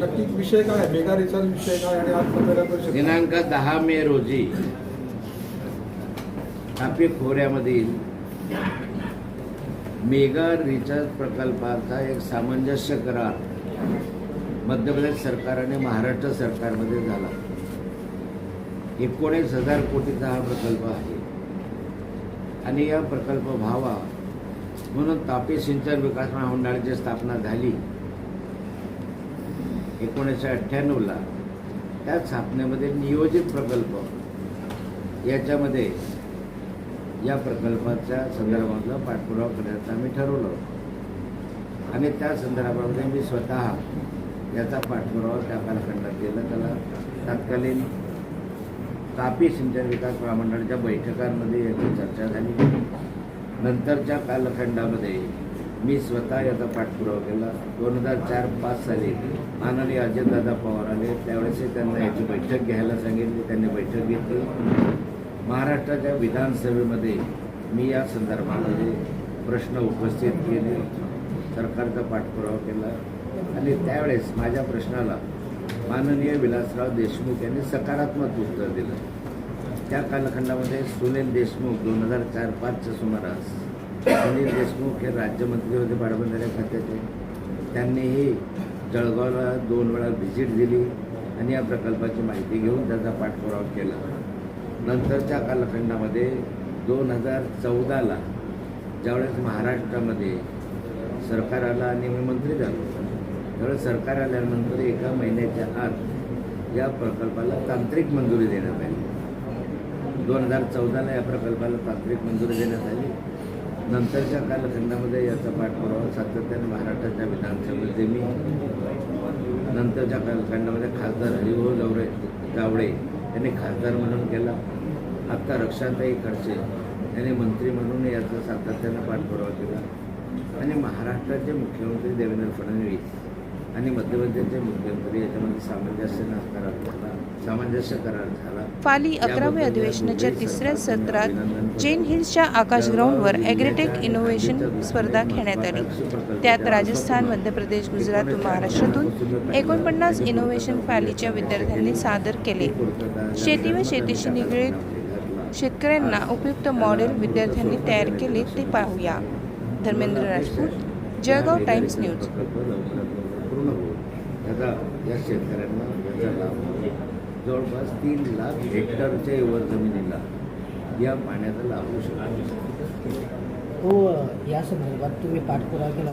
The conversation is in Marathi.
नक्की विषय काय? मेगा विषय काय? आणि आज पत्रकार दिनांक दहा मे रोजी तापी खोऱ्यामधील मेगा रिचार्ज प्रकल्पाचा एक सामंजस्य करार मध्य प्रदेश सरकार आणि महाराष्ट्र सरकारमध्ये झाला. एकोणीस हजार कोटीचा हा प्रकल्प आहे. आणि या प्रकल्प व्हावा म्हणून तापी सिंचन विकास महामंडळाची स्थापना झाली. एकोणीसशे अठ्ठ्याण्णवला त्या स्थापनेमध्ये नियोजित प्रकल्प. याच्यामध्ये या प्रकल्पाच्या संदर्भातला पाठपुरावा करण्याचं आम्ही ठरवलं आणि त्या संदर्भामध्ये मी स्वतः याचा पाठपुरावा त्या कालखंडात केला. त्याला तत्कालीन तापी सिंचन विकास महामंडळाच्या बैठकांमध्ये याची चर्चा झाली. नंतरच्या कालखंडामध्ये मी स्वतः याचा पाठपुरावा केला. दोन हजार चार पाच साली माननीय अजितदादा पवार आले. त्यावेळेसही त्यांना याची बैठक घ्यायला सांगितली. त्यांनी बैठक घेतली. महाराष्ट्राच्या विधानसभेमध्ये मी या संदर्भामध्ये प्रश्न उपस्थित केले. सरकारचा पाठपुरावा केला. आणि त्यावेळेस माझ्या प्रश्नाला माननीय विलासराव देशमुख यांनी सकारात्मक उत्तर दिलं. त्या कालखंडामध्ये सुनील देशमुख दोन हजार चार पाचच्या सुमारास सुनील देशमुख हे राज्यमंत्री होते पाटबंधारे खात्याचे त्यांनीही जळगावला दोन वेळा व्हिजिट दिली आणि या प्रकल्पाची माहिती घेऊन त्याचा पाठपुरावा केला. नंतरच्या कालखंडामध्ये दोन हजार चौदाला ज्यावेळेस महाराष्ट्रामध्ये सरकार आला आणि मी मंत्री झालो त्यावेळेस सरकार आल्यानंतर एका महिन्याच्या आत या प्रकल्पाला तांत्रिक मंजुरी देण्यात आली. दोन हजार चौदाला या प्रकल्पाला तांत्रिक मंजुरी देण्यात आली. नंतरच्या कालखंडामध्ये याचा पाठपुरावा सातत्याने महाराष्ट्राच्या विधानसभेमध्ये मी नंतरच्या कालखंडामध्ये खासदार हरिभाऊ जावरे जावडे यांनी खासदार म्हणून केला. आत्ता रक्षाताई खडसे यांनी मंत्री म्हणून याचा सातत्यानं पाठपुरावा केला. आणि महाराष्ट्राचे मुख्यमंत्री देवेंद्र फडणवीस आणि मध्य प्रदेशचे मुख्यमंत्री याच्यामध्ये सामंजस्य करार झाला सामंजस्य करार झाला. फाली अकराव्या अधिवेशनाच्या तिसऱ्या सत्रात जेन हिल्सच्या आकाश ग्राउंडवर ॲग्रीटेक इनोव्हेशन स्पर्धा घेण्यात आली. त्यात राजस्थान मध्य प्रदेश गुजरात व महाराष्ट्रातून एकोणपन्नास इनोव्हेशन फालीच्या विद्यार्थ्यांनी सादर केले. शेती व शेतीशी निगडीत शेतकऱ्यांना उपयुक्त मॉडेल विद्यार्थ्यांनी तयार केले ते पाहूया. Dharmendra Rajput Jalgaon Times News. पूर्ण होईल. त्याचा या शेतकऱ्यांना याचा लाभ जवळपास तीन लाख हेक्टरच्या वर जमिनीला या पाण्याचा लाभ होऊ शकतो. हो या संदर्भात तुम्ही पाठपुरावा केला.